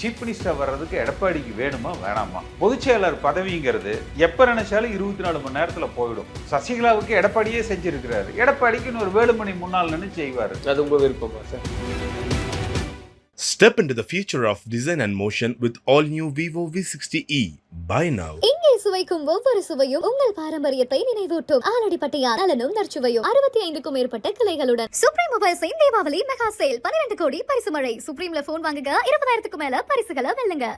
Chief minister வர்றதுக்கு எடப்பாடிக்கு வேணுமா வேணாமா? பொதுச்செயலர் பதவிங்கிறது எப்ப நினைச்சாலும் இருபத்தி நாலு மணி நேரத்துல போயிடும். சசிகலாவுக்கு எடப்பாடியே செஞ்சிருக்கிறாரு. எடப்பாடிக்கு இன்னொரு வேலுமணி முன்னால் நின்று செய்வாரு. அது உங்க விருப்பமா sir Step into the future of design and motion with all new Vivo V60e. Buy now. இங்கே சுவைக்கும் ஒவ்வொரு சுவையும் உங்கள் பாரம்பரியத்தை நினைவூட்டும். ஆலடிப்பட்டியார் அலனும் நற்சுவையும். அறுபத்தி ஐந்துக்கும் மேற்பட்ட கிளைகளுடன். சுப்ரீம் மொபைல்ஸின் தீபாவளி மெகா சேல். பன்னிரண்டு கோடி பரிசு மழை. சுப்ரீம்ல போன் வாங்குங்க இருபதாயிரத்துக்கும் மேல பரிசுகளை வெல்லுங்க.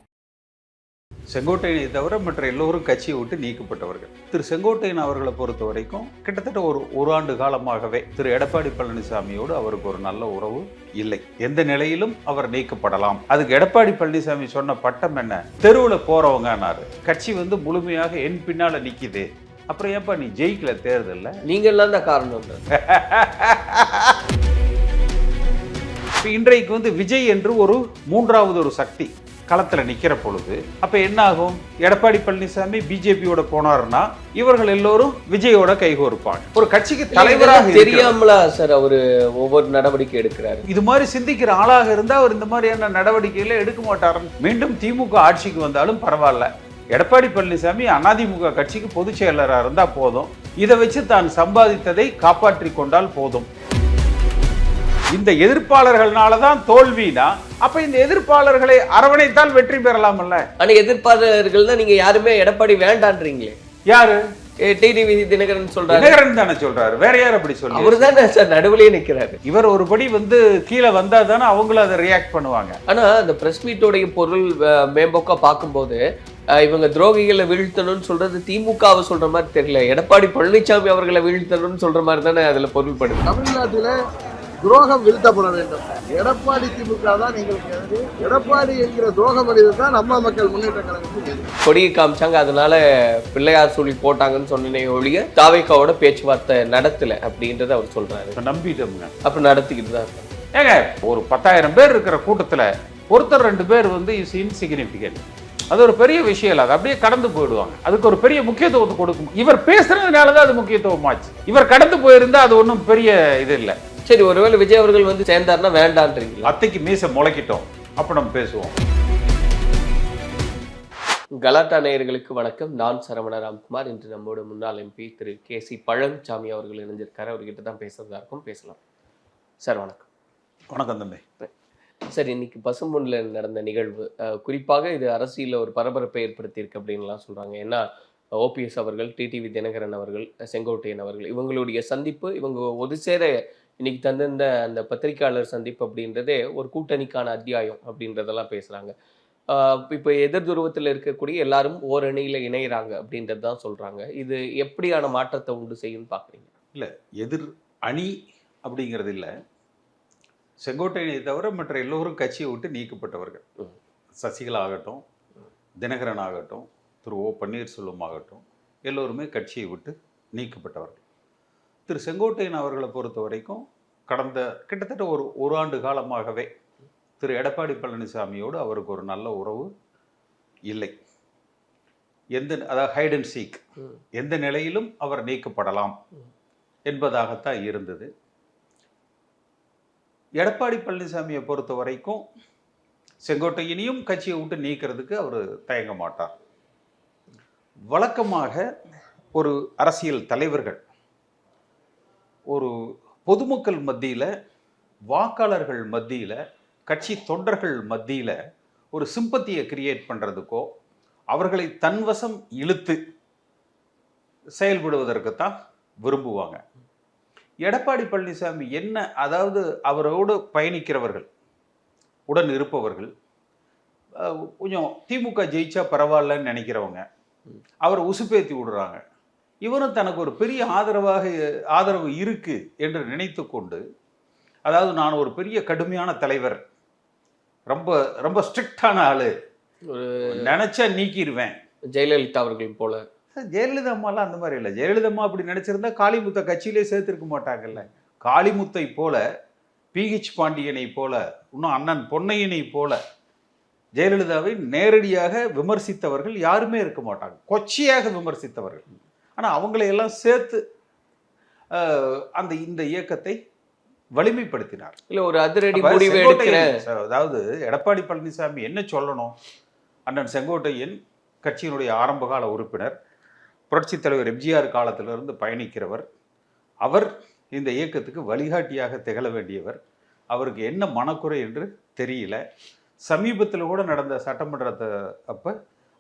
செங்கோட்டையனை தவிர மற்ற எல்லோரும் கட்சியை விட்டு நீக்கப்பட்டவர்கள். திரு செங்கோட்டையன் அவர்களை பொறுத்த வரைக்கும் கிட்டத்தட்ட ஒரு ஒரு ஆண்டு காலமாகவே திரு எடப்பாடி பழனிசாமியோடு அவருக்கு ஒரு நல்ல உறவு இல்லை. எந்த நிலையிலும் அவர் நீக்கப்படலாம். அதுக்கு எடப்பாடி பழனிசாமி சொன்ன பட்டம் என்ன? தெருவில் போறவங்கன்னாரு. கட்சி வந்து முழுமையாக என் பின்னால நிக்குது. அப்புறம் ஏன்பா நீ ஜெயிக்கல தேர்தல்ல? நீங்க எல்லாம் தான் காரணம் இன்றைக்கு வந்து விஜய் என்று ஒரு மூன்றாவது ஒரு சக்தி. களத்துல நிக்கிற பொழுது அப்ப என்ன ஆகும் எடப்பாடி பழனிசாமி பிஜேபியோட போனாருன்னா இவர்கள் எல்லோரும் விஜயோட கைகோர்ப்பாங்க ஒரு கட்சிக்கு தலைவராக. தெரியாமலா சார் அவரு ஒவ்வொரு நடவடிக்கை எடுக்கிறாரு? இது மாதிரி சிந்திக்கிற ஆளாக இருந்தா அவர் இந்த மாதிரியான நடவடிக்கைகளை எடுக்க மாட்டாரு மீண்டும் திமுக ஆட்சிக்கு வந்தாலும் பரவாயில்ல. எடப்பாடி பழனிசாமி அதிமுக கட்சிக்கு பொதுச் செயலராக இருந்தா போதும். இதை வச்சு தான் சம்பாதித்ததை காப்பாற்றி கொண்டால் போதும். இந்த எதிர்ப்பாளர்கள்னால தான் தோல்வினா அப்ப இந்த எதிர்ப்பாளர்களை அரவணைத்தால் வெற்றி பெறலாம்ல ஆனா எதிர்ப்பாளர்கள் தான் நீங்க யாருமே எடப்பாடி வேண்டான்றீங்களே? யாரு? டிடிவி தினகரன் சொல்றாரு. தினகரன் தானே சொல்றாரு. வேற யார் அப்படி சொல்லி அவரு தானே சார் நடுவுலயே நிக்கிறாரு. இவர் ஒருபடி வந்து கீழே வந்தா தானே அவங்களும் அதை ரியாக்ட் பண்ணுவாங்க. ஆனா அந்த பிரஸ் மீட்டோடைய பொருள் மேம்போக்கா பார்க்கும்போது இவங்க துரோகிகளை வீழ்த்தணும்னு சொல்றது திமுகவை சொல்ற மாதிரி தெரியல. எடப்பாடி பழனிசாமி அவர்களை வீழ்த்தணும்னு சொல்ற மாதிரி தானே அதுல பொருள்படுது. தமிழ்நாட்டிலே துரோகம் வீழ்த்தப்பட வேண்டும். எடப்பாடி திமுக தான் எங்களுக்கு எதிரி. எடப்பாடி என்கிற துரோக மனிதர் தான் நம்ம மக்கள் முன்னேற்ற கழகத்துக்கு கொடியை காமிச்சாங்க. அதனால பிள்ளையார் சொல்லி போட்டாங்கன்னு சொன்னனே ஒழிய தாவைக்காவோட பேச்சுவார்த்தை நடத்தல அப்படின்றத அவர் சொல்றாரு. நம்பிட்டோம்ங்க. அப்ப நடத்திக்கிட்டு தான் ஏங்க ஒரு பத்தாயிரம் பேர் இருக்கிற கூட்டத்துல ஒருத்தர் ரெண்டு பேர் வந்து இஸ் இன்சிக்னிஃபிகன்ட் அது ஒரு பெரிய விஷயம் இல்லை. அது அப்படியே கடந்து போயிடுவாங்க. அதுக்கு ஒரு பெரிய முக்கியத்துவத்தை கொடுக்கும். இவர் பேசுறதுனால தான் அது முக்கியத்துவமாச்சு. இவர் கடந்து போயிருந்தா அது ஒன்றும் பெரிய இது இல்லை. சரி ஒருவேளை விஜய் அவர்கள் வந்து சேர்ந்தாருன்னா வேண்டான்றீங்களா? அத்தைக்கு மீச முளைக்கிட்டோம். அப்ப நம்ம பேசுவோம். கலாட்டா நேயர்களுக்கு வணக்கம். நான் சரவண ராம்குமார். இன்று நம்மோட முன்னாள் MP Thiru K C Palanisamy அவர்கள் இணைஞ்சிருக்காரு. அவர்கிட்ட தான் பேசுறதா இருக்கும். பேசலாம். சார் வணக்கம். வணக்கம் தம்பி. சார் இன்னைக்கு பசும்பொன்ல நடந்த நிகழ்வு குறிப்பாக இது அரசியலில் ஒரு பரபரப்பை ஏற்படுத்தியிருக்கு அப்படின்லாம் சொல்றாங்க. ஏன்னா ஓபிஎஸ் அவர்கள் டிடிவி தினகரன் அவர்கள் செங்கோட்டையன் அவர்கள் இவங்களுடைய சந்திப்பு இவங்க ஒரு சேர இன்னைக்கு தந்திருந்த அந்த பத்திரிகையாளர் சந்திப்பு அப்படின்றதே ஒரு கூட்டணிக்கான அத்தியாயம் அப்படின்றதெல்லாம் பேசுறாங்க. ஆஹ் இப்போ எதிர் துருவத்தில் இருக்கக்கூடிய எல்லாரும் ஓரணியில இணையறாங்க அப்படின்றது தான் சொல்றாங்க. இது எப்படியான மாற்றத்தை உண்டு செய்யும்னு பாக்குறீங்க? இல்ல எதிர் அணி அப்படிங்கிறது இல்ல. செங்கோட்டையனை தவிர மற்ற எல்லோரும் கட்சியை விட்டு நீக்கப்பட்டவர்கள். சசிகலா ஆகட்டும் தினகரன் ஆகட்டும் திரு ஓ பன்னீர்செல்வம் ஆகட்டும் எல்லோருமே கட்சியை விட்டு நீக்கப்பட்டவர்கள். திரு செங்கோட்டையன் அவர்களை பொறுத்த வரைக்கும் கடந்த கிட்டத்தட்ட ஒரு ஒரு ஆண்டு காலமாகவே திரு எடப்பாடி பழனிசாமியோடு அவருக்கு ஒரு நல்ல உறவு இல்லை. எந்த அதாவது ஹைட் அண்ட் சீக். எந்த நிலையிலும் அவர் நீக்கப்படலாம் என்பதாகத்தான் இருந்தது. எடப்பாடி பழனிசாமியை பொறுத்த வரைக்கும் செங்கோட்டையனையும் கட்சியை விட்டு நீக்கிறதுக்கு அவர் தயங்க மாட்டார். வழக்கமாக ஒரு அரசியல் தலைவர்கள் ஒரு பொதுமக்கள் மத்தியில் வாக்காளர்கள் மத்தியில் கட்சி தொண்டர்கள் மத்தியில் ஒரு சிம்பத்தியை கிரியேட் பண்ணுறதுக்கோ அவர்களை தன்வசம் இழுத்து செயல்படுவதற்குத்தான் விரும்புவாங்க. எடப்பாடி பழனிசாமி என்ன அதாவது அவரோடு பயணிக்கிறவர்கள் உடன் இருப்பவர்கள் கொஞ்சம் திமுக ஜெயிச்சா பரவாயில்லன்னு நினைக்கிறவங்க அவரை உசுப்பேத்தி விடுறாங்க. இவரும் தனக்கு ஒரு பெரிய ஆதரவாக ஆதரவு இருக்கு என்று நினைத்து கொண்டு அதாவது நான் ஒரு பெரிய கடுமையான தலைவர் ரொம்ப ரொம்ப ஸ்ட்ரிக்டான ஆளு. நினைச்சா நீக்கிடுவேன் ஜெயலலிதா அவர்கள் போல. ஜெயலலிதா அம்மாலாம் அந்த மாதிரி இல்லை. ஜெயலலிதா அம்மா அப்படி நினைச்சிருந்தா காளிமுத்தை கட்சியிலே சேர்த்திருக்க மாட்டாங்கல்ல. காளிமுத்தை போல பிஹெச் பாண்டியனை போல இன்னும் அண்ணன் பொன்னையனை போல ஜெயலலிதாவை நேரடியாக விமர்சித்தவர்கள் யாருமே இருக்க மாட்டாங்க. கொச்சையாக விமர்சித்தவர்கள். ஆனால் அவங்களையெல்லாம் சேர்த்து அந்த இந்த இயக்கத்தை வலிமைப்படுத்தினார். இல்ல ஒரு அதிரடி முடிவு அதாவது எடப்பாடி பழனிசாமி என்ன சொல்லணும்? அண்ணன் செங்கோட்டையன் கட்சியினுடைய ஆரம்பகால உறுப்பினர் புரட்சித் தலைவர் எம்ஜிஆர் காலத்திலிருந்து பயணிக்கிறவர். அவர் இந்த இயக்கத்துக்கு வழிகாட்டியாக திகழ வேண்டியவர். அவருக்கு என்ன மனக்குறை என்று தெரியல. சமீபத்தில் கூட நடந்த சட்டமன்றத்தை அப்போ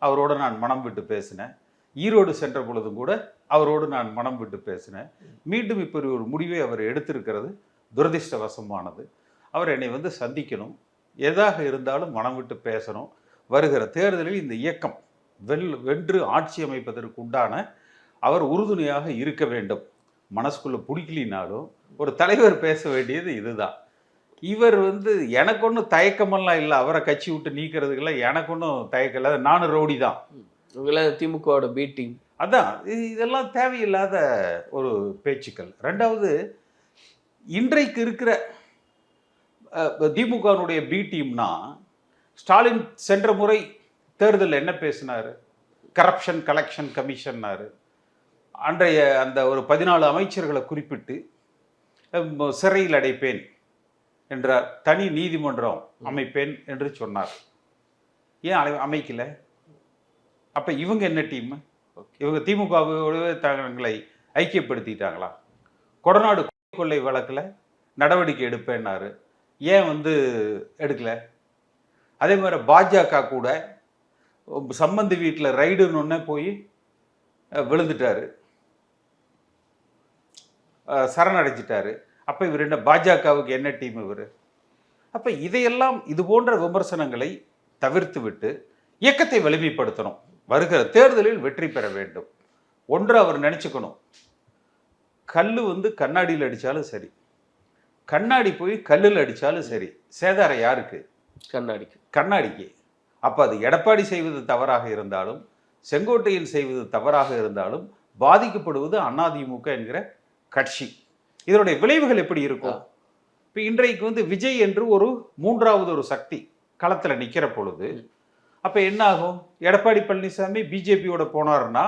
அவரோட நான் மனம் விட்டு பேசினேன். ஈரோடு சென்ற பொழுதும் கூட அவரோடு நான் மனம் விட்டு பேசினேன். மீண்டும் இப்படி ஒரு முடிவை அவர் எடுத்திருக்கிறது துரதிர்ஷ்டவசமானது. அவர் என்னை வந்து சந்திக்கணும். எதாக இருந்தாலும் மனம் விட்டு பேசணும். வருகிற தேர்தலில் இந்த இயக்கம் வெல் வென்று ஆட்சி அமைப்பதற்கு உண்டான அவர் உறுதுணையாக இருக்க வேண்டும். மனசுக்குள்ளே பிடிக்கலினாலும் ஒரு தலைவர் பேச வேண்டியது இதுதான். இவர் வந்து எனக்கு ஒன்றும் தயக்கமெல்லாம் இல்லை. அவரை கட்சி விட்டு நீக்கிறதுக்கெல்லாம் எனக்கு ஒன்றும் தயக்கம் இல்லை. நானும் ரவுடி தான் உங்களை திமுகவோட பீட்டிங் அதான் இது- இதெல்லாம் தேவையில்லாத ஒரு பேச்சுக்கள். ரெண்டாவது இன்றைக்கு இருக்கிற திமுகனுடைய பி டீம்னா ஸ்டாலின் சென்ற முறை தேர்தலில் என்ன பேசினார்? கரப்ஷன் கலெக்ஷன் கமிஷன்னாரு அன்றைய அந்த ஒரு பதினாலு அமைச்சர்களை குறிப்பிட்டு சிறையில் அடைப்பேன் என்றார். தனி நீதிமன்றம் அமைப்பேன் என்று சொன்னார். ஏன் அமை- அப்ப இவங்க என்ன டீம் இவங்க திமுகவோடவே தங்களை ஐக்கியப்படுத்திட்டாங்களா? கொடநாடு கொள்ளை வழக்குல நடவடிக்கை எடுப்பேன்னாரு. ஏன் வந்து எடுக்கல? அதே மாதிரி பாஜக கூட சம்பந்தி வீட்டில் ரைடுன்னு ஒன்னே போய் விழுந்துட்டாரு. சரணடைஞ்சிட்டாரு. அப்ப இவர் என்ன பாஜகவுக்கு என்ன டீம் இவர்? அப்ப இதையெல்லாம் இது போன்ற விமர்சனங்களை தவிர்த்து விட்டு இயக்கத்தை வலிமைப்படுத்தணும். வருகிற தேர்தலில் வெற்றி பெற வேண்டும். ஒன்று அவர் நினைச்சுக்கணும். கல் வந்து கண்ணாடியில் அடிச்சாலும் சரி. கண்ணாடி போய் கல்லில் அடிச்சாலும் சரி. சேதாரம் யாருக்கு? கண்ணாடிக்கு. கண்ணாடிக்கு. அப்போ அது எடப்பாடி செய்வது தவறாக இருந்தாலும் செங்கோட்டையன் செய்வது தவறாக இருந்தாலும் பாதிக்கப்படுவது அதிமுக என்கிற கட்சி. இதனுடைய விளைவுகள் எப்படி இருக்கும்? இப்போ இன்றைக்கு வந்து விஜய் என்று ஒரு மூன்றாவது ஒரு சக்தி களத்தில் நிற்கிற பொழுது அப்போ என்ன ஆகும் எடப்பாடி பழனிசாமி பிஜேபியோட போனாருன்னா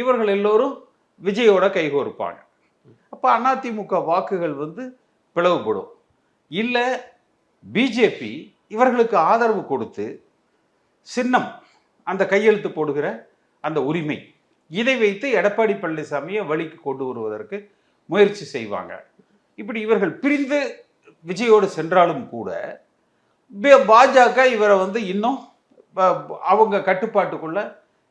இவர்கள் எல்லோரும் விஜயோட கைகோர்ப்பாங்க. அப்போ அதிமுக வாக்குகள் வந்து பிளவுபடும். இல்லை பிஜேபி இவர்களுக்கு ஆதரவு கொடுத்து சின்னம் அந்த கையெழுத்து போடுகிற அந்த உரிமை இதை வைத்து எடப்பாடி பழனிசாமியை வழிக்கு கொண்டு வருவதற்கு முயற்சி செய்வாங்க. இப்படி இவர்கள் பிரிந்து விஜயோடு சென்றாலும் கூட பாஜக இவரை வந்து இன்னும் அவங்க கட்டுப்பாட்டுக்குள்ள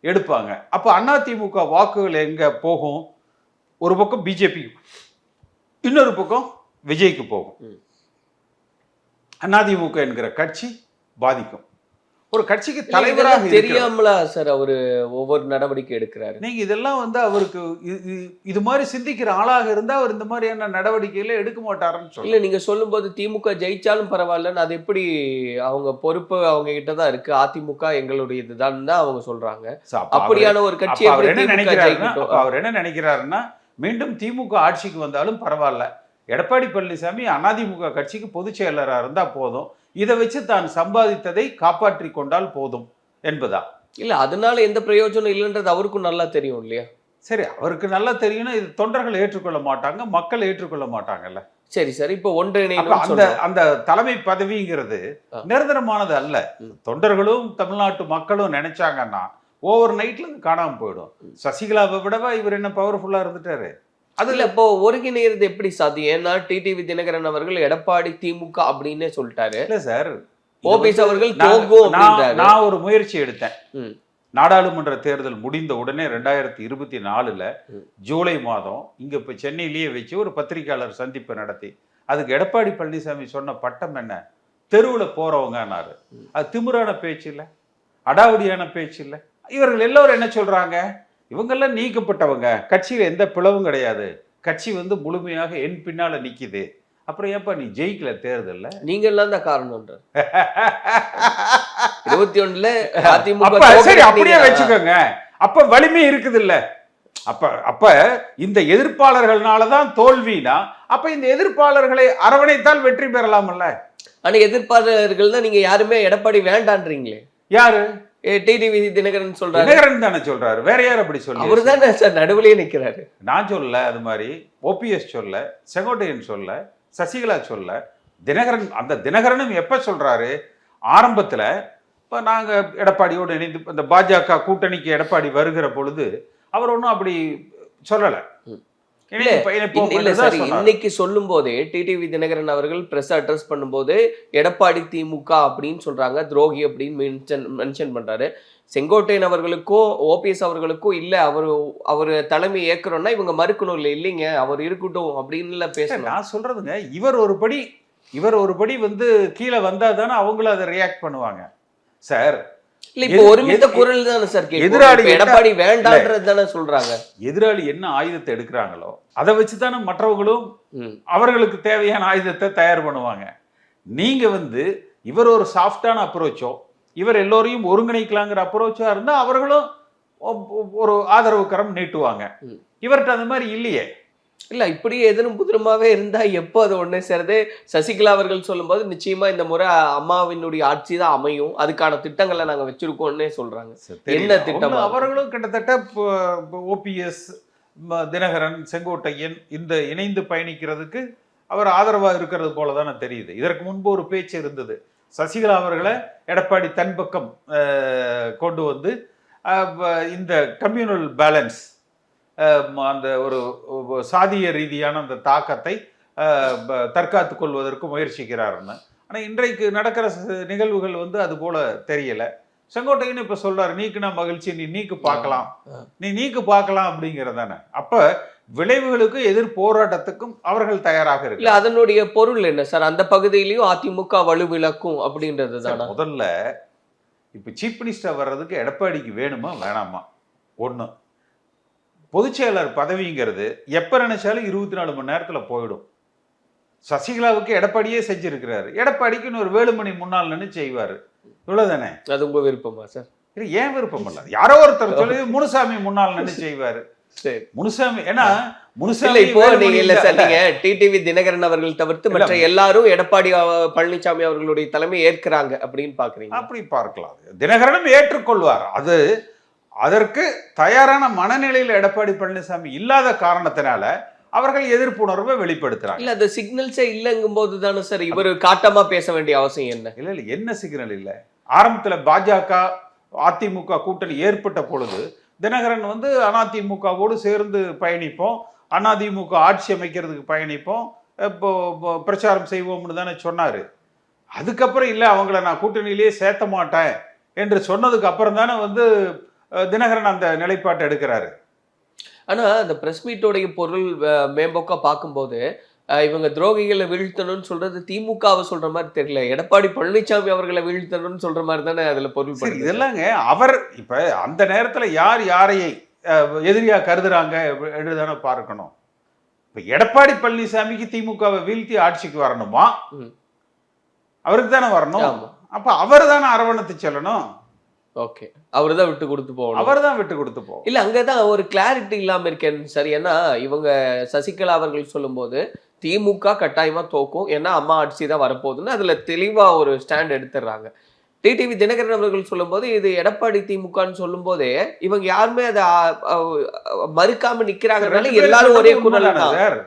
எடுப்பாங்க. அப்போ அதிமுக வாக்குகள் எங்க போகும்? ஒரு பக்கம் பிஜேபி இன்னொரு பக்கம் விஜய்க்கு போகும். அதிமுக என்கிற கட்சி பாதிக்கும். ஒரு கட்சிக்கு தலைவராக தெரியாமலா சார் அவரு ஒவ்வொரு நடவடிக்கை எடுக்கிறாரு? நீங்க இதெல்லாம் வந்து அவருக்கு இது- மாதிரி சிந்திக்கிற ஆளாக இருந்தா அவர் இந்த மாதிரியான நடவடிக்கைகளை எடுக்க மாட்டாருன்னு இல்ல நீங்க சொல்லும்போது திமுக ஜெயிச்சாலும் பரவாயில்லன்னு அது எப்படி அவங்க பொறுப்பு அவங்க கிட்ட தான் இருக்கு? அதிமுக எங்களுடைய இதுதான் தான் அவங்க சொல்றாங்க. அப்படியான ஒரு கட்சி அவர் என்ன நினைக்கிறாருன்னா அவர் என்ன நினைக்கிறாருன்னா மீண்டும் திமுக ஆட்சிக்கு வந்தாலும் பரவாயில்ல. எடப்பாடி பழனிசாமி அதிமுக கட்சிக்கு பொதுச் செயலரா இருந்தா போதும். இதை வச்சு தான் சம்பாதித்ததை காப்பாற்றி கொண்டால் போதும் என்பதா? இல்ல அதனால எந்த பிரயோஜனம் இல்லைன்றது அவருக்கும் நல்லா தெரியும் இல்லையா? சரி அவருக்கு நல்லா தெரியும்னா இது தொண்டர்கள் ஏற்றுக்கொள்ள மாட்டாங்க மக்கள் ஏற்றுக்கொள்ள மாட்டாங்கல்ல. சரி சார் இப்போ ஒன்றிணைன்னு அந்த அந்த தலைமை பதவிங்கிறது. நிரந்தரமானது அல்ல. தொண்டர்களும் தமிழ்நாட்டு மக்களும் நினைச்சாங்கன்னா ஓவர் நைட்ல இது காணாம போயிடும். சசிகலாவை விடவா இவர் என்ன பவர்ஃபுல்லா இருந்துட்டாரு? அதுல இப்போ ஒருங்கிணைறது எப்படி சாத்தியம் ஏன்னா டிடிவி தினகரன் அவர்கள் எடப்பாடி திமுக அப்படின்னே சொல்லிட்டாரு. இல்ல சார். ஓபிஎஸ் அவர்கள் நான்- ஒரு முயற்சி எடுத்தேன். நாடாளுமன்ற தேர்தல் முடிந்த உடனே ரெண்டாயிரத்தி இருபத்தி நாலுல. ஜூலை மாதம் இங்க இப்ப சென்னையிலேயே வச்சு ஒரு பத்திரிக்கையாளர் சந்திப்பு நடத்தி அதுக்கு எடப்பாடி பழனிசாமி சொன்ன பட்டம் என்ன? தெருவுல போறவங்கன்னாரு. அது திமிரான பேச்சு இல்ல. அடாவடியான பேச்சு இல்ல. இவர்கள் எல்லோரும் என்ன சொல்றாங்க? இவங்கெல்லாம் நீக்கப்பட்டவங்க. கட்சியில எந்த பிளவும் கிடையாது. கட்சி வந்து முழுமையாக என் பின்னால நிக்குது. அப்புறம் ஏப்பா நீ ஜெயிக்கல தேர்தல்ல? நீங்க எல்லாம் தான் காரணம்ன்றார் இருபத்தி ஒண்ணுல அதிமுக அப்ப சரி அப்படியே வச்சுக்கோங்க. அப்ப வலிமை இருக்குது இல்ல அப்ப அப்ப இந்த எதிர்ப்பாளர்கள்னால தான் தோல்வினா அப்ப இந்த எதிர்ப்பாளர்களை அரவணைத்தால் வெற்றி பெறலாம்ல. ஆனா எதிர்ப்பாளர்கள் தான் நீங்க யாருமே எடப்பாடி வேண்டான்றீங்களே. யாரு? டிடிவி தினகரன் சொல்றாரு. தினகரன் தானே சொல்றாரு. வேற யார் அப்படி சொல்லி அவரு தானே சார் நடுவுலயே நிக்கிறாரு. நான் சொல்ல அது மாதிரி ஓபிஎஸ் சொல்ல செங்கோட்டையன் சொல்ல சசிகலா சொல்ல தினகரன் அந்த தினகரனும் எப்ப சொல்றாரு? ஆரம்பத்துல இப்போ நாங்க எடப்பாடியோடு இணைந்து இந்த பாஜக கூட்டணிக்கு எடப்பாடி வருகிற பொழுது அவர் ஒன்றும் அப்படி சொல்லல. இல்ல- சார். இன்னைக்கு சொல்லும் போதே டிடிவி தினகரன் அவர்கள் பிரஸ் அட்ரஸ் பண்ணும்போது எடப்பாடி திமுக அப்படின்னு சொல்றாங்க துரோகி அப்படின்னு மென்ஷன் மென்ஷன் பண்றாரு. செங்கோட்டையன் அவர்களுக்கும் ஓபிஎஸ் அவர்களுக்கும் இல்ல அவர் அவர் தலைமை ஏற்கிறோம்னா இவங்க மறுக்கணும் இல்ல இல்லைங்க அவர் இருக்கட்டும் அப்படின்னு பேசணும். நான் சொல்றதுங்க இவர் ஒரு படி இவர் ஒரு படி வந்து கீழே வந்தா தானே அவங்களும் அதை ரியாக்ட் பண்ணுவாங்க. சார் இல்ல இப்ப எது- ஒருமித்த எது- குரல் தானே சார் கேட்கும். எதிராளி எடப்பாடி தானே சொல்றாங்க எதிராளி என்ன ஆயுதத்தை எடுக்கிறாங்களோ அதை வச்சு தானே மற்றவங்களும் ம். அவர்களுக்கு தேவையான ஆயுதத்தை தயார் பண்ணுவாங்க நீங்க வந்து இவர் ஒரு சாஃப்டான அப்ரோச்சோ இவர் எல்லோரையும் ஒருங்கிணைக்கலாங்கிற அப்ரோச்சா இருந்தா அவர்களும் ஒரு ஆதரவு கரம் நீட்டுவாங்க. இவர்கிட்ட அந்த மாதிரி இல்லையே இல்ல இப்படியே எதிரும் புதிருமாவே இருந்தா எப்போ அது ஒண்ணு சேருது? சசிகலா அவர்கள் சொல்லும்போது நிச்சயமா இந்த முறை அம்மாவினுடைய ஆட்சி தான் அமையும். அதுக்கான திட்டங்களை நாங்க வச்சிருக்கோம்னே சொல்றாங்க. என்ன திட்டமா அவர்களும் கிட்டத்தட்ட ஓபிஎஸ் தினகரன் செங்கோட்டையன் இந்த இணைந்து பயணிக்கிறதுக்கு அவர் ஆதரவா இருக்கிறது போல தானே தெரியுது. இதற்கு முன்பு ஒரு பேச்சு இருந்தது. சசிகலா அவர்களை எடப்பாடி தன் பக்கம் கொண்டு வந்து இந்த கம்யூனல் பேலன்ஸ் அந்த ஒரு சாதிய ரீதியான அந்த தாக்கத்தை தற்காத்துக் கொள்வதற்கு முயற்சிக்கிறாருன்னு ஆனால் இன்றைக்கு நடக்கிற நிகழ்வுகள் வந்து அது போல தெரியல. செங்கோட்டையன் இப்ப சொல்றாரு நீக்குனா மகிழ்ச்சி நீ நீக்கு பார்க்கலாம். நீ நீக்கு பார்க்கலாம் அப்படிங்கறதானே அப்ப விளைவுகளுக்கு எதிர் போராட்டத்துக்கும் அவர்கள் தயாராக இல்ல இருக்கு அதனுடைய பொருள் என்ன? சார் அந்த பகுதியிலயும் அதிமுக வலுவிழக்கும் அப்படின்றது தானா? முதல்ல இப்ப சீஃப் மினிஸ்டர் வர்றதுக்கு எடப்பாடிக்கு வேணுமா வேணாமா? ஒண்ணு. பொதுச் செயலர் பதவிங்கிறது எப்ப நினைச்சாலும் இருபத்தி நாலு மணி நேரத்துல போயிடும். சசிகலாவுக்கு எடப்பாடியே செஞ்சிருக்கிறாரு. எடப்பாடிக்கு இன்னொரு வேலுமணி முன்னாள் நின்று செய்வாரு. இவ்வளவுதானே? அது உங்க விருப்பமா சார்? இது ஏன் விருப்பம் இல்ல யாரோ ஒருத்தர் சொல்லி முனுசாமி முன்னாள் நின்று செய்வாரு. சரி. முனுசாமி ஏன்னா இல்ல முனுசாமி இப்போ நீங்க இல்ல இல்ல. சார் நீங்க டிடிவி தினகரன் அவர்கள் தவிர்த்து மற்ற எல்லாரும் எடப்பாடி பழனிசாமி அவர்களுடைய தலைமை ஏற்கிறாங்க அப்படின்னு பாக்குறீங்க அப்படி பார்க்கலாம். தினகரனும் ஏற்றுக்கொள்வார். அது அதற்கு தயாரான மனநிலையில் எடப்பாடி பழனிசாமி இல்லாத காரணத்தினால அவர்கள் எதிர்ப்புணர்வை வெளிப்படுத்துறாங்க. இல்ல அந்த சிக்னல்ஸே இல்லங்கும் போது தானே சார் இவர் காட்டமா பேச வேண்டிய அவசியம் என்ன? இல்ல இல்ல என்ன சிக்னல் இல்ல? ஆரம்பத்துல பாஜக அதிமுக கூட்டணி ஏற்பட்ட பொழுது தினகரன் வந்து அதிமுகவோடு சேர்ந்து பயணிப்போம் அதிமுக ஆட்சி அமைக்கிறதுக்கு பயணிப்போம் இப்போ பிரச்சாரம் செய்வோம்னு தானே சொன்னாரு. அதுக்கப்புறம் இல்ல அவங்கள நான் கூட்டணியிலேயே சேர்த்த மாட்டேன் என்று சொன்னதுக்கு அப்புறம் தானே வந்து தினகரன் அந்த நிலைப்பாட்டை எடுக்கிறாரு. ஆனா அந்த பிரஸ் மீட்டோடைய பொருள் அஹ், மேம்போக்கா பார்க்கும்போது இவங்க துரோகிகளை வீழ்த்தணும்னு சொல்றது திமுகவை சொல்ற மாதிரி தெரியல. எடப்பாடி பழனிசாமி அவர்களை வீழ்த்தணும்னு சொல்ற மாதிரி தானே அதுல பொருள். இதெல்லாங்க அவர் இப்ப அந்த நேரத்துல யார் யாரையை எதிரியா கருதுறாங்க தானே பார்க்கணும். இப்ப எடப்பாடி பழனிசாமிக்கு திமுகவை வீழ்த்தி ஆட்சிக்கு வரணுமா. அவருக்கு தானே வரணும்? அப்ப அவர் தானே அரவணைத்து செல்லணும்? ஓகே. அவர்தான் விட்டு கொடுத்து போகணும். அவர் தான் விட்டு கொடுத்து போகும் இல்ல அங்கதான் ஒரு கிளாரிட்டி இல்லாம இருக்கேன். சார் ஏன்னா இவங்க சசிகலா அவர்கள் சொல்லும்போது திமுக கட்டாயமா தோக்கும். ஏன்னா அம்மா ஆட்சி தான் வரப்போகுதுன்னு அதுல தெளிவா ஒரு ஸ்டாண்ட் எடுத்துடுறாங்க. டிடிவி தினகரன் அவர்கள் சொல்லும்போது இது எடப்பாடி திமுகன்னு சொல்லும் போதே இவங்க யாருமே அதை மறுக்காம நிக்கிறாங்கனால எல்லாரும் ஒரே தான். சார்?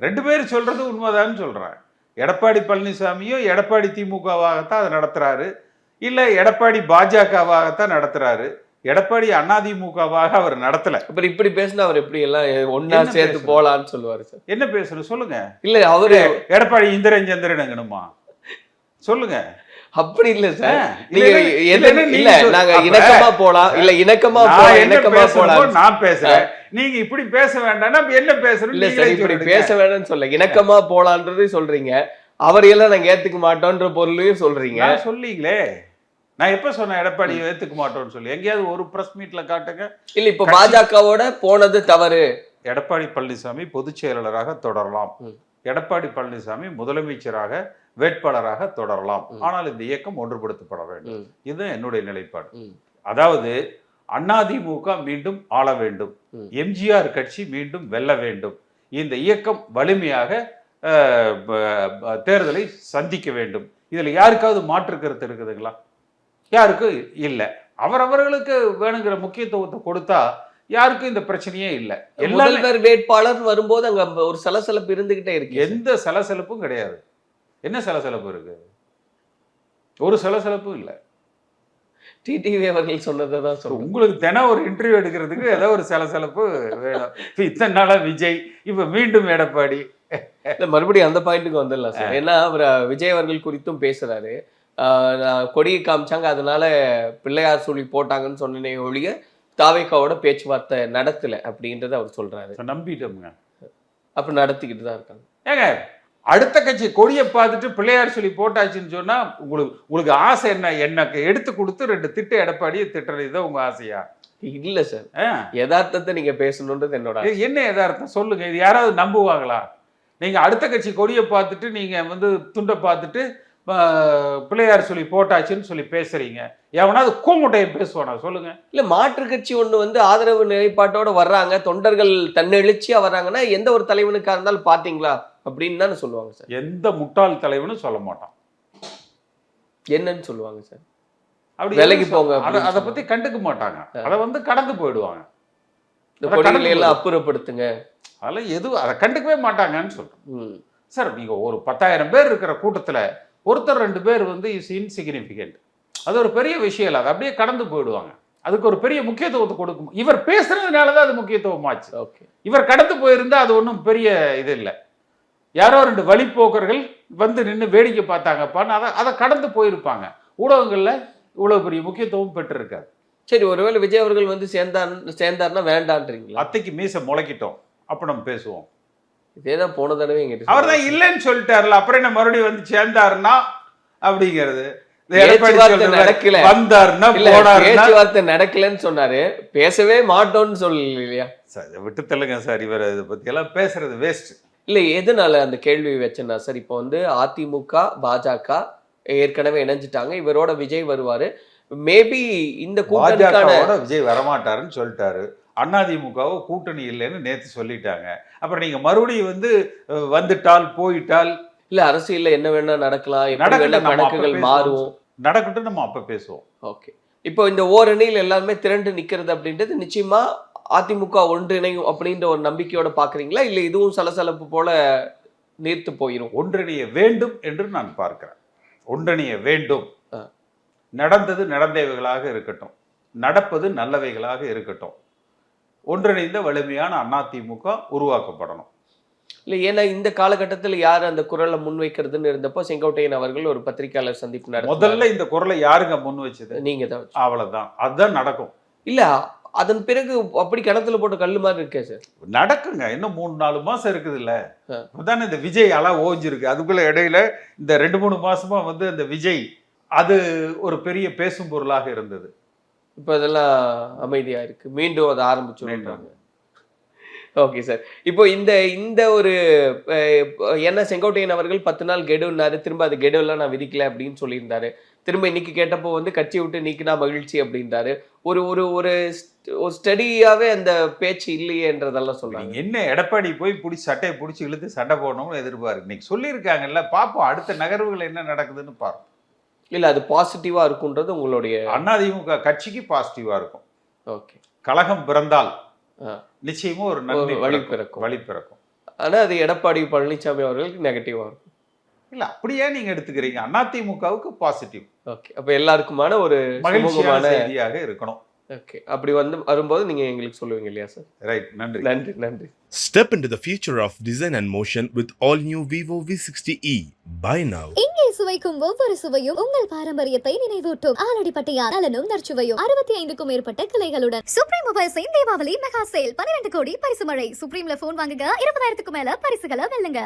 ரெண்டு பேரும் சொல்றது உண்மைதான்னு சொல்றேன். எடப்பாடி பழனிசாமியும் எடப்பாடி திமுகவாகத்தான் அதை நடத்துறாரு. இல்ல எடப்பாடி பாஜகவாகத்தான் நடத்துறாரு. எடப்பாடி அதிமுகவாக அவர் நடத்தல. அப்புறம் இப்படி பேசினா அவர் எப்படி எல்லாம் ஒன்னா சேர்த்து பேசுறது? போலான்னு சொல்லுவாரு சார். என்ன பேசணும் சொல்லுங்க. இல்ல அவரு எடப்பாடி இந்திரன் சந்திரனுங்கணுமா சொல்லுங்க. அப்படி இல்ல சார். நீங்க இல்ல நீங்க இணக்கமா போலாம். இல்ல இணக்கமா போலாம் இணக்கமா போலாம். நான் பேசுறேன். நீங்க இப்படி பேச வேண்டாம்னா அப்ப என்ன பேசணும் இல்ல சார் இப்படி. பேச வேணும்னு சொல்ல. இணக்கமா போலான்றதையும் சொல்றீங்க. அவரையெல்லாம் நாங்க ஏத்துக்க மாட்டோம்ன்ற பொருளையும் சொல்றீங்க. சொல்லீங்களே நான் எப்ப சொன்னேன் எடப்பாடி ஏத்துக்க மாட்டோம்னு சொல்லி? எங்கேயாவது ஒரு பிரஸ் மீட்ல காட்டுங்க. இல்ல இப்ப பாஜகவோட போனது தவறு. எடப்பாடி பழனிசாமி பொதுச் செயலாளராக தொடரலாம். எடப்பாடி பழனிசாமி முதலமைச்சராக வேட்பாளராக தொடரலாம். ஆனால் இந்த இயக்கம் ஒன்றுபடுத்தப்பட வேண்டும். இதுதான் என்னுடைய நிலைப்பாடு. அதாவது அதிமுக மீண்டும் ஆள வேண்டும். எம்ஜிஆர் கட்சி மீண்டும் வெல்ல வேண்டும். இந்த இயக்கம் வலிமையாக தேர்தலை சந்திக்க வேண்டும். இதுல யாருக்காவது மாற்று கருத்து இருக்குதுங்களா? யாருக்கும் இல்லை. அவரவர்களுக்கு வேணுங்கிற முக்கியத்துவத்தை கொடுத்தா யாருக்கும் இந்த பிரச்சனையே இல்லை. முதல்வர் வேட்பாளர் வரும்போது அங்க ஒரு சலசலப்பு இருந்துகிட்டே இருக்கு. எந்த சலசலப்பும் கிடையாது. என்ன சலசலப்பு இருக்கு? ஒரு சலசலப்பும் இல்லை. டிடிவி அவர்கள் சொன்னதை தான் சொல்றேன். உங்களுக்கு தினம் ஒரு இன்டர்வியூ எடுக்கிறதுக்கு ஏதோ ஒரு சலசலப்பு வேணும். இப்ப இத்தனை நாளா விஜய் இப்ப மீண்டும் எடப்பாடி இல்ல மறுபடியும் அந்த பாயிண்ட்டுக்கு வந்துடலாம் சார் ஏன்னா அவர் விஜய் அவர்கள் குறித்தும் பேசுறாரு. ஆஹ் நான் கொடியை காமிச்சாங்க அதனால பிள்ளையார் சொல்லி போட்டாங்கன்னு சொன்னனே ஒழிய தாவேக்காவோட பேச்சுவார்த்தை நடத்தல அப்படின்றத அவர் சொல்றாரு. நம்பிட்டோம்ங்க. அப்ப நடத்திக்கிட்டு தான் இருக்காங்க. ஏங்க அடுத்த கட்சி கொடியை பார்த்துட்டு பிள்ளையார் சொல்லி போட்டாச்சுன்னு சொன்னா உங்களுக்கு உங்களுக்கு ஆசை என்ன? எனக்கு எடுத்து கொடுத்து ரெண்டு திட்டு எடப்பாடியை திட்டுறது இதான் உங்க ஆசையா? இல்ல சார்? யதார்த்தத்தை நீங்க பேசணுன்றது என்னோட என்ன எதார்த்தம் சொல்லுங்க இது யாராவது நம்புவாங்களா? நீங்க அடுத்த கட்சி கொடியை பார்த்துட்டு நீங்க வந்து துண்டை பார்த்துட்டு பிள்ளையார் சொல்லி போட்டாச்சுன்னு சொல்லி பேசுறீங்க. எவனாவது கூமுட்டையை பேசுவானா? சொல்லுங்க. இல்ல மாற்று கட்சி ஒண்ணு வந்து ஆதரவு நிலைப்பாட்டோட வர்றாங்க. தொண்டர்கள் தன்னெழுச்சியா வர்றாங்கன்னா எந்த ஒரு தலைவனுக்கா இருந்தாலும் பாத்தீங்களா? அப்படின்னு தானே சொல்லுவாங்க சார். எந்த முட்டாள் தலைவனும் சொல்ல மாட்டான். என்னன்னு சொல்லுவாங்க சார். அப்படி விலகி எதுவும் போங்க அதை பத்தி கண்டுக்க மாட்டாங்க. அதை வந்து கடந்து போயிடுவாங்க. அப்புறப்படுத்துங்க. அதெல்லாம் எதுவும் அதை கண்டுக்கவே மாட்டாங்கன்னு சொல்றேன் ம். சார் நீங்க ஒரு பத்தாயிரம் பேர் இருக்கிற கூட்டத்துல ஒருத்தர் ரெண்டு பேர் வந்து இஸ் இன்சிக்னிஃபிகண்ட் அது ஒரு பெரிய விஷயம் இல்லை அது அப்படியே கடந்து போயிடுவாங்க. அதுக்கு ஒரு பெரிய முக்கியத்துவத்தை கொடுக்கும். இவர் பேசுறதுனால தான் அது முக்கியத்துவமாச்சு. ஓகே. இவர் கடந்து போயிருந்தா அது ஒன்றும் பெரிய இது இல்லை. யாரோ ரெண்டு வழிப்போக்கர்கள் வந்து நின்று வேடிக்கை பார்த்தாங்கப்பான்னு அதை அதை கடந்து போயிருப்பாங்க. ஊடகங்கள்ல இவ்வளவு பெரிய முக்கியத்துவம் பெற்றிருக்காது. சரி ஒருவேளை விஜய் அவர்கள் வந்து சேர்ந்தார் சேர்ந்தாருன்னா வேண்டான்றீங்களா? அத்தைக்கு மீசை முளைக்கிட்டோம். அப்ப நம்ம பேசுவோம். இதேதான் போன தடவை எங்கிட்ட அவர் தான். இல்லைன்னு சொல்லிட்டாருல அப்புறம் என்ன மறுபடியும் வந்து சேர்ந்தாருன்னா அப்படிங்கிறது. நடக்கல. வந்தாருன்னா பேச்சுவார்த்தை நடக்கலன்னு சொன்னாரு. பேசவே மாட்டோம்னு சொல்லல இல்லையா? சார், இதை விட்டு தள்ளுங்க சார் இவர் இதை பத்தி எல்லாம் பேசுறது வேஸ்ட் இல்ல எதனால அந்த கேள்வி வச்சேன்னா சார் இப்போ வந்து அதிமுக பாஜக ஏற்கனவே இணைஞ்சிட்டாங்க. இவரோட விஜய் வருவாரு. மேபி இந்த கூட்டணிக்கான விஜய் வரமாட்டாருன்னு சொல்லிட்டாரு. அதிமுகவோ கூட்டணி இல்லைன்னு நேத்து சொல்லிட்டாங்க. அப்புறம் நீங்க மறுபடியும் வந்து வந்துட்டால் போயிட்டால்? இல்ல அரசியல்ல என்ன வேணா நடக்கலாம். அப்ப கணக்குகள். மாறும். நடக்கட்டும் நம்ம அப்ப பேசுவோம். ஓகே. இப்போ இந்த ஓரணியில் எல்லாருமே திரண்டு நிக்கிறது அப்படின்றது நிச்சயமா அதிமுக ஒன்றிணையும் அப்படின்ற ஒரு நம்பிக்கையோட பாக்குறீங்களா? இல்ல இதுவும் சலசலப்பு போல நீர்த்து போயிரும்? ஒன்றிணைய வேண்டும் என்று நான் பார்க்கிறேன். ஒன்றிணைய வேண்டும். நடந்தது நடந்தவைகளாக இருக்கட்டும். நடப்பது நல்லவைகளாக இருக்கட்டும். ஒன்றிணைந்த வலிமையான அதிமுக உருவாக்கப்படணும். இல்ல ஏன்னா இந்த காலகட்டத்தில் யார் அந்த குரலை முன்வைக்கிறதுன்னு இருந்தப்போ செங்கோட்டையன் அவர்கள் ஒரு பத்திரிகையாளர் சந்திப்பு முதல்ல இந்த குரலை யாருங்க முன் வச்சது? நீங்க தான் அவ்வளவுதான். அதுதான் நடக்கும். இல்ல அதன் பிறகு அப்படி கிணத்துல போட்ட கல்லு மாதிரி இருக்கே சார். நடக்குங்க. இன்னும் மூணு நாலு மாசம் இருக்குது இல்ல. இப்பதானே இந்த விஜய் அல ஓஞ்சிருக்கு. அதுக்குள்ள இடையில இந்த ரெண்டு மூணு மாசமா வந்து இந்த விஜய் அது ஒரு பெரிய பேசும் பொருளாக இருந்தது. இப்போ அதெல்லாம் அமைதியா இருக்கு. மீண்டும் அதை ஆரம்பிச்சுட்டாங்க ஓகே சார் இப்போ இந்த இந்த ஒரு என்ன செங்கோட்டையன் அவர்கள் பத்து நாள் கெடுனாரு திரும்ப அது கெடுலாம் நான் விதிக்கல அப்படின்னு சொல்லியிருந்தாரு. திரும்ப இன்னைக்கு கேட்டப்போ வந்து கட்சி விட்டு நீக்கினா மகிழ்ச்சி அப்படின்றாரு. ஒரு ஒரு ஒரு ஒரு ஸ்டடியாவே அந்த பேச்சு இல்லையேன்றதெல்லாம் சொல்றாங்க. என்ன எடப்பாடி போய் பிடிச்சி சட்டையை பிடிச்சி இழுத்து சண்டை போடணும்னு எதிர்பார்க்கு இன்னைக்கு சொல்லியிருக்காங்கல்ல பார்ப்போம் அடுத்த நகர்வுகள் என்ன நடக்குதுன்னு பார்ப்போம் இல்ல அது பாசிட்டிவா இருக்குன்றது உங்களுடைய அதிமுக கட்சிக்கு பாசிட்டிவா இருக்கும். ஓகே கழகம் பிறந்தால் ஆ. நிச்சயமா ஒரு ஒரு வழி பிறக்கும். வழி பிறக்கும். ஆனா அது எடப்பாடி பழனிசாமி அவர்களுக்கு நெகட்டிவா இருக்கும். இல்ல அப்படியே நீங்க எடுத்துக்கிறீங்க. அதிமுகவுக்கு பாசிட்டிவ் ஓகே அப்ப எல்லாருக்குமான ஒரு மகிழ்ச்சியான செய்தியாக இருக்கணும். ஓகே அப்படி வந்து வரும்போது நீங்க எங்களுக்கு சொல்லுவீங்க இல்லையா சார் ரைட் நன்றி. நன்றி நன்றி. Step into the future of design and motion with all new Vivo V60e. Buy now. இங்கே சுவைக்கும் ஒவ்வொரு சுவையும் உங்கள் பாரம்பரியத்தை நினைவூட்டும். ஆலடிப்பட்டியார் நலனும் நற்சுவையும். அறுபத்தி ஐந்துக்கும் மேற்பட்ட கிளைகளுடன். சுப்ரீம் மொபைல்ஸின் தீபாவளி மெகா சேல் பன்னிரண்டு கோடி பரிசு மழை. சுப்ரீம்ல போன் வாங்குங்க. இருபதாயிரத்துக்கும் மேல பரிசுகளை வெல்லுங்க.